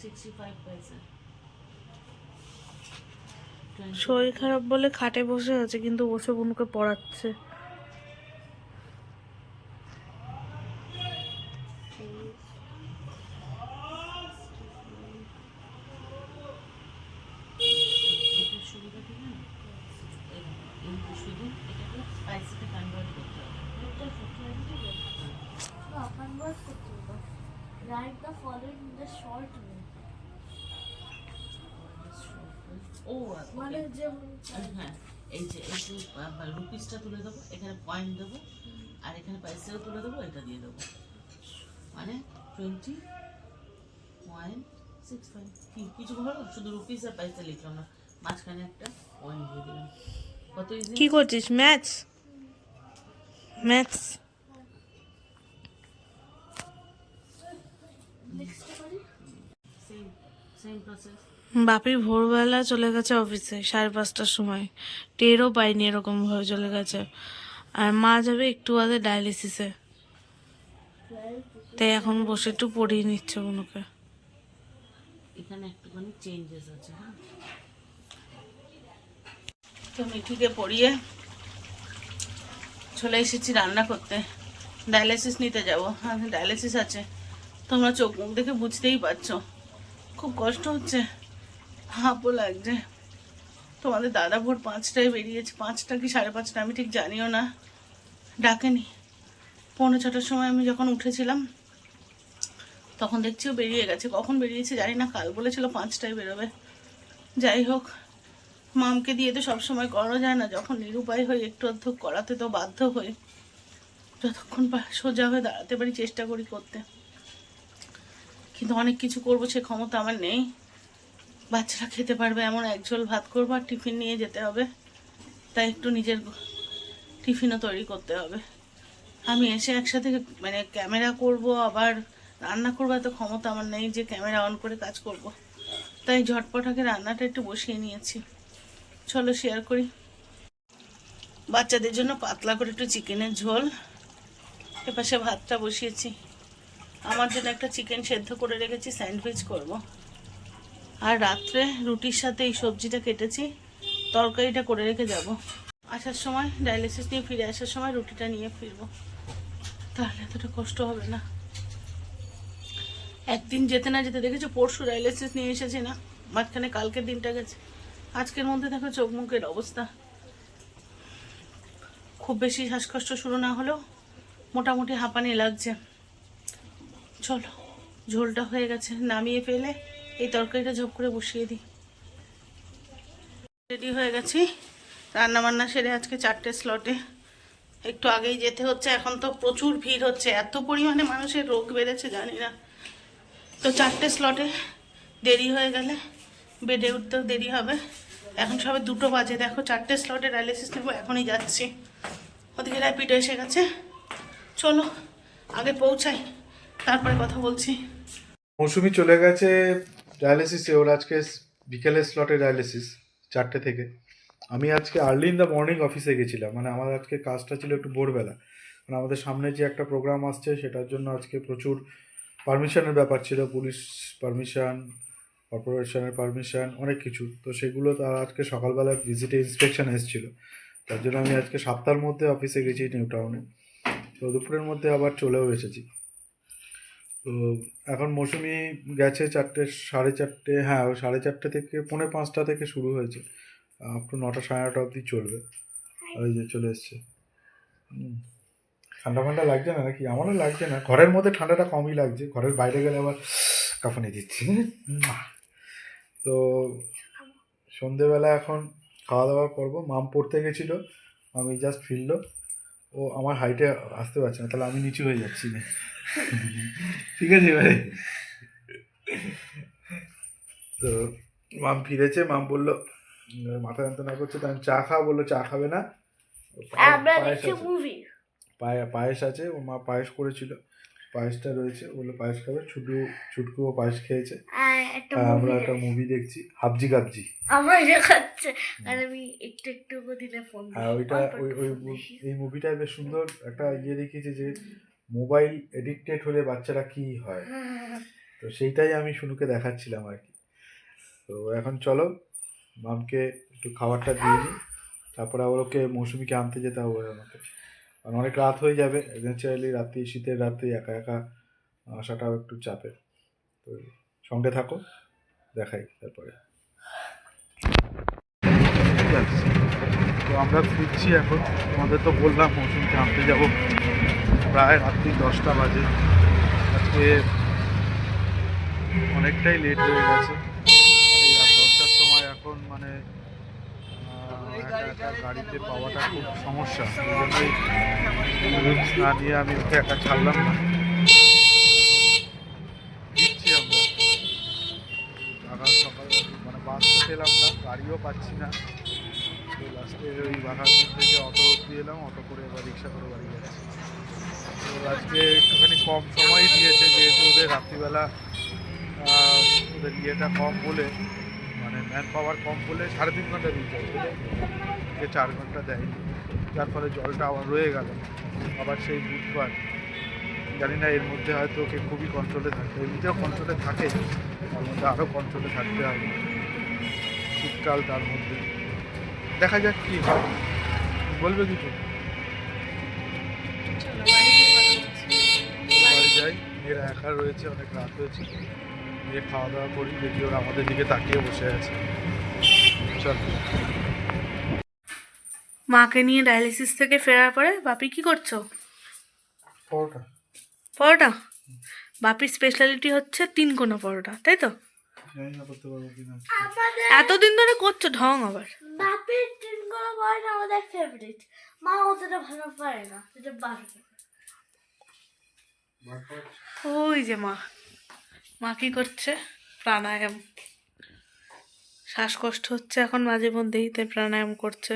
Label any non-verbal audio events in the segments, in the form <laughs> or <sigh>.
Sixty five পয়সা শরীর খারাপ বলে খাটে বসে আছে কিন্তু বসে বোনকে পড়াচ্ছে Write the following in the short way. ও আচ্ছা, মানে হ্যাঁ এই যে এই যে রুপিসটা তুলে দেবো এখানে পয়েন্ট দেবো আর এখানে পয়সাও তুলে দেবো এটা দিয়ে দেবো। মানে টোয়েন্টি পয়েন্ট সিক্স ফাইভ কিছু হলো শুধু রুপিস আর পয়সা লিখলাম না মাঝখানে একটা পয়েন্ট দিয়ে দিলাম। কত ইজি কি করছিস? ম্যাথস ম্যাথস করি। সেম সেম প্রসেস বাপি ভোরবেলা চলে গেছে অফিসে সাড়ে পাঁচটার সময়। টেরও পাইনি এরকম ভাবে চলে গেছে। আর মা যাবে একটু আগে ডায়ালিসিসে তাই এখন বসে একটু পড়িয়ে নিচ্ছে বুনুকে এখানে একটুখানি চেঞ্জেস আছে হ্যাঁ? তো মিঠিকে পড়িয়ে চলে এসেছি রান্না করতে। ডায়ালিসিস নিতে যাব। হ্যাঁ ডায়ালিসিস আছে। তোমরা চোখ মুখ দেখে বুঝতেই পারছ। খুব কষ্ট হচ্ছে। হাঁপও লাগছে। তোমাদের দাদা ভোর পাঁচটায় বেরিয়েছে। পাঁচটা কি সাড়ে পাঁচটা? আমি ঠিক জানিও না। ডাকেনি। পৌনে ছটার সময় আমি যখন উঠেছিলাম, তখন দেখছি ও বেরিয়ে গেছে। কখন বেরিয়েছে জানি না, কাল বলেছিল পাঁচটায় বেরোবে। যাই হোক, মামকে দিয়ে তো সবসময় করা যায় না। যখন নিরুপায় হই, একটু অর্ধ করাতে তো বাধ্য হই। যতক্ষণ সোজা হয়ে দাঁড়াতে পারি চেষ্টা করি করতে। কিন্তু অনেক কিছু করব সে ক্ষমতা আমার নেই। বাচ্চারা খেতে পারবে এমন এক একঝোল ভাত করব আর টিফিন নিয়ে যেতে হবে। তাই একটু নিজের টিফিনও তৈরি করতে হবে। আমি এসে একসাথে মানে ক্যামেরা করব, আবার রান্না করব, এত ক্ষমতা আমার নেই যে ক্যামেরা অন করে কাজ করব। তাই ঝটপট আগে রান্নাটা একটু বসিয়ে নিয়েছি। চলো শেয়ার করি। বাচ্চাদের জন্য পাতলা করে একটু চিকেনের ঝোল। এপাশে ভাতটা বসিয়েছি। আমার জন্য একটা চিকেন সেদ্ধ করে রেখেছি, স্যান্ডউইচ করব। আর রাত্রে রুটির সাথে এই সবজিটা কেটেছি, তরকারিটা করে রেখে যাব। আসার সময় ডায়ালিসিস নিয়ে ফিরে আসার সময় রুটিটা নিয়ে ফিরবো। তাহলে এতটা কষ্ট হবে না। একদিন যেতে না যেতে দেখেছ পরশু ডায়ালিসিস নিয়ে এসেছি না? মাঝখানে কালকের দিনটা গেছে। আজকের মধ্যে দেখো চোখ মুখের অবস্থা। খুব বেশি শ্বাসকষ্ট শুরু না হলেও মোটামুটি হাঁপানি লাগছে। চলো, ঝোলটা হয়ে গেছে, নামিয়ে ফেলে এই তরকারিটা ঝপ করে বসিয়ে দিই। রেডি হয়ে গেছি। রান্না বান্না সেরে আজকে চারটে স্লটে একটু আগেই যেতে হচ্ছে, এখন তো প্রচুর ভিড় হচ্ছে। এত পরিমাণে মানুষের রোগ বেড়েছে, জানি না। তো চারটে স্লটে দেরি হয়ে গেলে বেডে উঠতেও দেরি হবে। এখন সবে দুটো বাজে, দেখো চারটে স্লটে ডায়ালিসিস নেব, এখনই যাচ্ছি। ওদিকে র্যাপিড এসে গেছে। চলো, আগে পৌঁছাই, তারপরে কথা বলছি। মৌসুমি চলে গেছে ডায়ালিসিসে ওর আজকে বিকেলের স্লটে ডায়ালিসিস, চারটে থেকে। আমি আজকে আর্লি ইন দ্য মর্নিং অফিসে গেছিলাম মানে আমার আজকে কাজটা ছিল একটু ভোরবেলা। মানে আমাদের সামনে যে একটা প্রোগ্রাম আসছে, সেটার জন্য আজকে প্রচুর পারমিশনের ব্যাপার ছিল, পুলিশ পারমিশন কর্পোরেশনের পারমিশন অনেক কিছু। তো সেগুলো তার আজকে সকালবেলা ভিজিটে ইন্সপেকশন এসেছিল। তার জন্য আমি আজকে সাতটার মধ্যে অফিসে গেছি নিউ টাউনে তো দুপুরের মধ্যে আবার চলেও এসেছি। তো এখন মৌসুমি গেছে চারটে সাড়ে চারটে হ্যাঁ ওই সাড়ে চারটে থেকে পৌনে পাঁচটা থেকে শুরু হয়েছে। আপ টু নটা সাড়ে নটা অবধি চলবে। ওই যে চলে এসছে। ঠান্ডা ফান্ডা লাগছে না নাকি? আমারও লাগছে না। ঘরের মধ্যে ঠান্ডাটা কমই লাগছে। ঘরের বাইরে গেলে আবার কাঁপানি দিচ্ছি। তো সন্ধেবেলা এখন খাওয়া দাওয়া করব মাম পড়তে গেছিল। আমি জাস্ট ফিরলো। ও আমার হাইটে আসতে পারছে না। তাহলে আমি নিচু হয়ে যাচ্ছি। না <laughs> ঠিক আছে এবারে তো মাম ফিরেছে মাম বলল মাথা যন্ত্রণা করছে তো আমি চা খাওয়া বলল চা খাবে না। পায়েস আছে। পায়েস আছে ও মা পায়েস করেছিল। পায়েসটা রয়েছে বলল পায়েস খাবে। ছুটু ছুটকু ও পায়েস খেয়েছে। একটা আমরা একটা মুভি দেখছি হাবজি গাবজি আমরা এটা খাচ্ছে। আর আমি একটু একটু করে দিলে ফোন হ্যাঁ ওইটা ওই ওই এই মুভিটা বেশ সুন্দর একটা ইয়ে দেখিয়েছে যে মোবাইল এডিক্টেড হলে বাচ্চারা কি হয়? তো <laughs> তো সেইটাই আমি শুনুকে দেখাচ্ছিলাম আর কি। তো এখন চলো মামকে একটু খাবারটা দিয়ে নিই তারপরে আবার ওকে মৌসুমিকে আনতে যেতে হবে আমাকে কারণ অনেক রাত হয়ে যাবে এভেন্চুয়ালি রাত্রি শীতের রাত্রি একা একা আসাটাও একটু চাপের। তো সঙ্গে থাকো দেখাই তারপরে। তো আমরা ফিরছি এখন তোমাদের তো বললাম মৌসুমকে আনতে যাব। প্রায় রাত্রি দশটা বাজে। আজকে অনেকটাই লেট হয়ে গেছে। রাত দশটার সময় এখন মানে একা একা গাড়িতে পাওয়াটা খুব সমস্যা। না নিয়ে আমি ওকে একা ছাড়লাম না। ফিরছি আমরা। মানে বাস তো পেলাম না, গাড়িও পাচ্ছি না। তো লাস্টে ওই বাঘাপুর থেকে অটো অব্দি এলাম, অটো করে এবার রিক্সা করে বাড়ি যাচ্ছি। আজকে একটুখানি কম সময় দিয়েছে, যেহেতু ওদের রাত্রিবেলা ওদের ইয়েটা কম বলে মানে ম্যান পাওয়ার কম বলে সাড়ে তিন ঘণ্টা দিয়েছে। যে চার ঘণ্টা দেয়নি। যার ফলে জলটা আবার রয়ে গেল। আবার সেই বুধবার, জানি না এর মধ্যে হয়তো ওকে খুবই কন্ট্রোলে থাকে এমনিতেও কন্ট্রোলে থাকে, তার মধ্যে আরও কন্ট্রোলে থাকতে হবে শীতকাল তার মধ্যে। দেখা যাক কি হয়। বলবে কিছু চলো বাড়ি গিয়ে কথা বলছি। বাড়ি যাই মেয়েরা একা রয়েছে অনেক রাত হয়েছে। গিয়ে খাওয়া দাওয়া করি দেখি ওরা আমাদের দিকে তাকিয়ে বসে আছে। চল। মাকে নিয়ে ডায়ালিসিস থেকে ফেরার পরে বাপি কি করছ? পরোটা। পরোটা? বাপির স্পেশালিটি হচ্ছে তিন কোনো পরোটা তাই তো? জানি না করতে পারব কিনা। আমাদের এতদিন ধরে করছ ঢং আবার। বাপের তিন করে পড়াটা আমাদের ফেভারিট মা অতটা ভালো পারে না সেটা বাড়বে ওই যে মা। মা কি করছে? প্রাণায়াম। শ্বাসকষ্ট হচ্ছে এখন মাঝে মধ্যেই, তাই প্রাণায়াম করছে।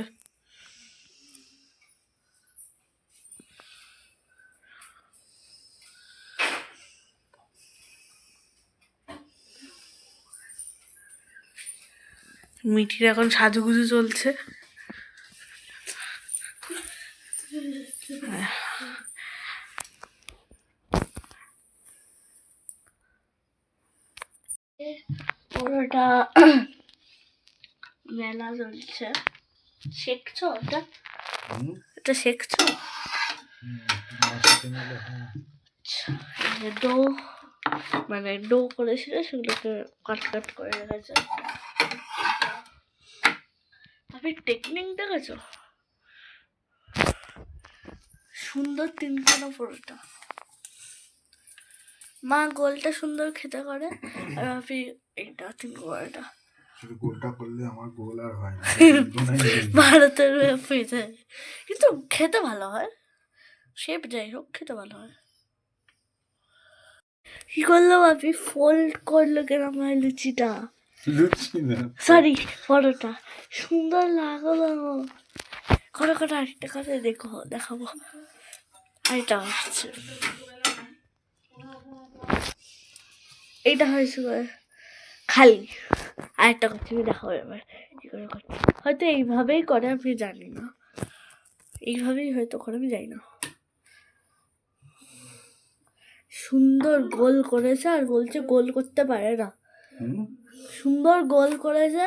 মিঠির এখন সাজুগুজু চলছে। পুরোটা মেলা <coughs> চলছে শেখছো ওটা? এটা শেখছো? যে ডো মানে ডো করেছিল সেগুলোকে কাট কাট করে রেখেছে। আপনি টেকনিক দেখেছ? সুন্দর তিনখানা পরোটা। মা গোলটা সুন্দর খেতে করে আর আপনি এটা তিন এটা শুধু গোলটা করলে আমার গোল আর হয় না। <laughs> ভারতের যায় কিন্তু খেতে ভালো হয়। শেপ যাই হোক খেতে ভালো হয়। কি করল আপনি ফোল্ড করল কেরম হয় লুচিটা? লুচি না সরি পরোটা। সুন্দর লাগল। করে করে আরেকটা কথা দেখো দেখাবো। আরেকটা আসছে। এইটা হয়েছে করে খালি। আরেকটা কথা আমি দেখাবো এবার। কি করে করছে? হয়তো এইভাবেই করে আমি জানি না। এইভাবেই হয়তো করে আমি জানি না। সুন্দর গোল করেছে আর বলছে গোল করতে পারে না। সুন্দর গোল করেছে।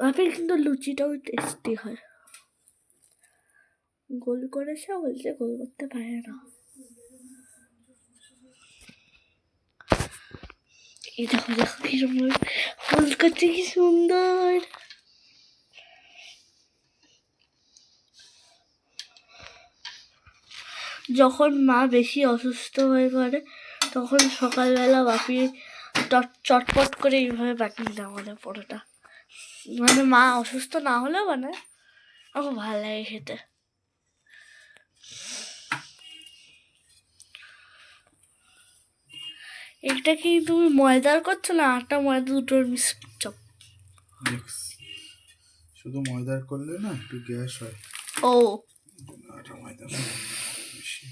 ভাবে কিন্তু লুচিটাও টেস্টি হয়। গোল করেছে বলছে গোল করতে পারে না। এই দেখো দেখো করছে কি সুন্দর যখন মা বেশি অসুস্থ হয়ে পড়ে, তখন সকালবেলা বাপি চটপট করে এইভাবে বানিয়ে দেয় আমাদের পরোটা। মানে মা অসুস্থ না হলেও বানায় আমার ভালো লাগে খেতে। এটা কি তুমি ময়দার করছ না আটা ময়দা দুটোর মিক্স করছ? শুধু ময়দার করলে না একটু গ্যাস হয়। ও। আটা ময়দা বেশি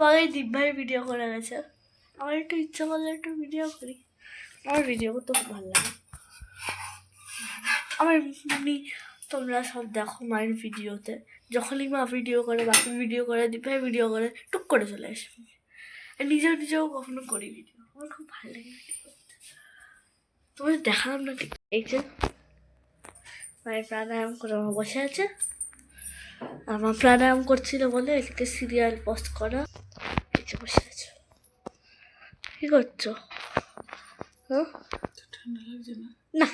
পরে দিব্যাই ভিডিও করে গেছে। আমার একটু ইচ্ছা করলে একটু ভিডিও করি। আমার ভিডিও করতে খুব ভালো লাগে। আমার তোমরা সব দেখো মায়ের ভিডিওতে যখনই মা ভিডিও করে বাকি ভিডিও করে দিব্যাই ভিডিও করে টুক করে চলে আসবে নিজেও নিজেও কখনো করি ভিডিও আমার খুব ভালো লাগে। তোমাদের দেখালাম না এই যে প্রাণায়াম করে আমার বসে আছে। আমার প্রাণায়াম করছিল বলে এদিকে সিরিয়াল পোস্ট করা। যে বসে আছে। কি করছ? হ্যাঁ ঠান্ডা লাগছে না না।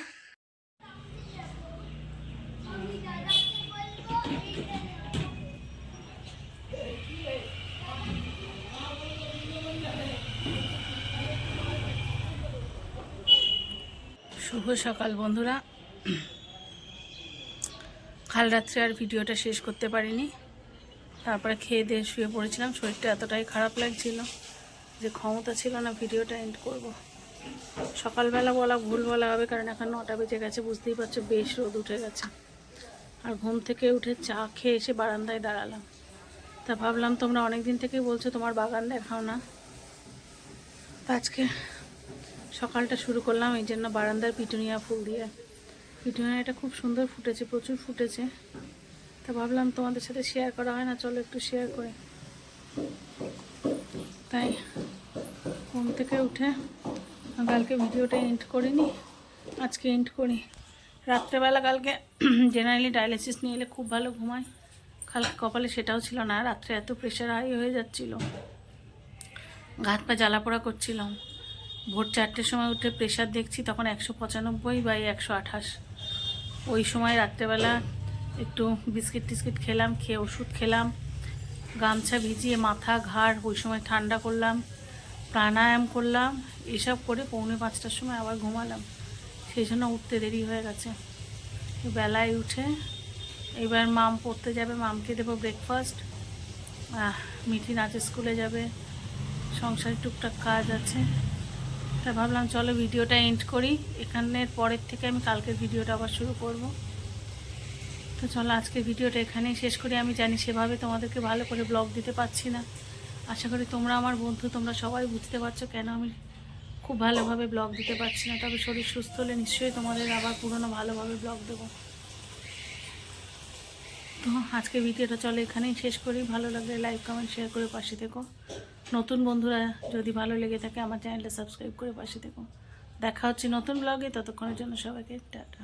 শুভ সকাল, বন্ধুরা। কাল রাত্রে আর ভিডিওটা শেষ করতে পারিনি। তারপরে খেয়ে দিয়ে শুয়ে পড়েছিলাম। শরীরটা এতটাই খারাপ লাগছিল যে ক্ষমতা ছিল না ভিডিওটা এন্ড করব। সকালবেলা বলা ভুল বলা হবে, কারণ এখন নটা বেজে গেছে, বুঝতেই পারছ, বেশ রোদ উঠে গেছে। আর ঘুম থেকে উঠে চা খেয়ে এসে বারান্দায় দাঁড়ালাম। তা ভাবলাম তোমরা অনেক দিন থেকেই বলছো তোমার বাগান দেখাও না। আজকে সকালটা শুরু করলাম, এই জন্য বারান্দার পিটুনিয়া ফুল দিয়ে। পিটুনিয়াটা খুব সুন্দর ফুটেছে, প্রচুর ফুটেছে। তা ভাবলাম তোমাদের সাথে শেয়ার করা হয় না, চলো একটু শেয়ার করে। তাই ঘুম থেকে উঠে কালকে ভিডিওটা এন্ড করিনি, আজকে এন্ড করি। রাত্রেবেলা কালকে <clears throat> জেনারেলি ডায়ালিসিস নিয়ে এলে খুব ভালো ঘুমায়। কালকে কপালে সেটাও ছিল না, রাত্রে এত প্রেশার হাই হয়ে যাচ্ছিল। ঘাত পা জ্বালা পোড়া করছিলাম। ভোর চারটের সময় উঠে প্রেশার দেখছি, তখন একশো পঁচানব্বই বাই একশো আঠাশ। ওই সময় রাত্রেবেলা একটু বিস্কিট টিস্কিট খেলাম, খেয়ে ওষুধ খেলাম, গামছা ভিজিয়ে মাথা ঘাড়, ওই সময় ঠান্ডা করলাম, প্রাণায়াম করলাম, এসব করে পৌনে পাঁচটার সময় আবার ঘুমালাম। সেই জন্য উঠতে দেরি হয়ে গেছে। বেলায় উঠে এবার মাম পড়তে যাবে, মামকে দেবো ব্রেকফাস্ট মিঠি নাচে স্কুলে যাবে সংসারের টুকটাক কাজ আছে। তা ভাবলাম চলো ভিডিওটা এন্ড করি। এখানের পরের থেকে আমি কালকের ভিডিওটা আবার শুরু করব। তো চলো আজকে ভিডিওটা এখানেই শেষ করি। আমি জানি সেভাবে তোমাদেরকে ভালো করে ব্লগ দিতে পারছি না। আশা করি তোমরা আমার বন্ধু, তোমরা সবাই বুঝতে পারছ কেন আমি খুব ভালোভাবে ব্লগ দিতে পারছি না। তবে শরীর সুস্থ হলে নিশ্চয়ই তোমাদের আবার পুরনো ভালোভাবে ব্লগ দেবো। তো আজকে ভিডিওটা চলে এখানেই শেষ করি। ভালো লাগলে লাইক কমেন্ট শেয়ার করে পাশে থেকো। নতুন বন্ধুরা যদি ভালো লেগে থাকে, আমার চ্যানেলটা সাবস্ক্রাইব করে পাশে থেকো। দেখা হচ্ছে নতুন ব্লগে ততক্ষণের জন্য সবাইকে টাটা।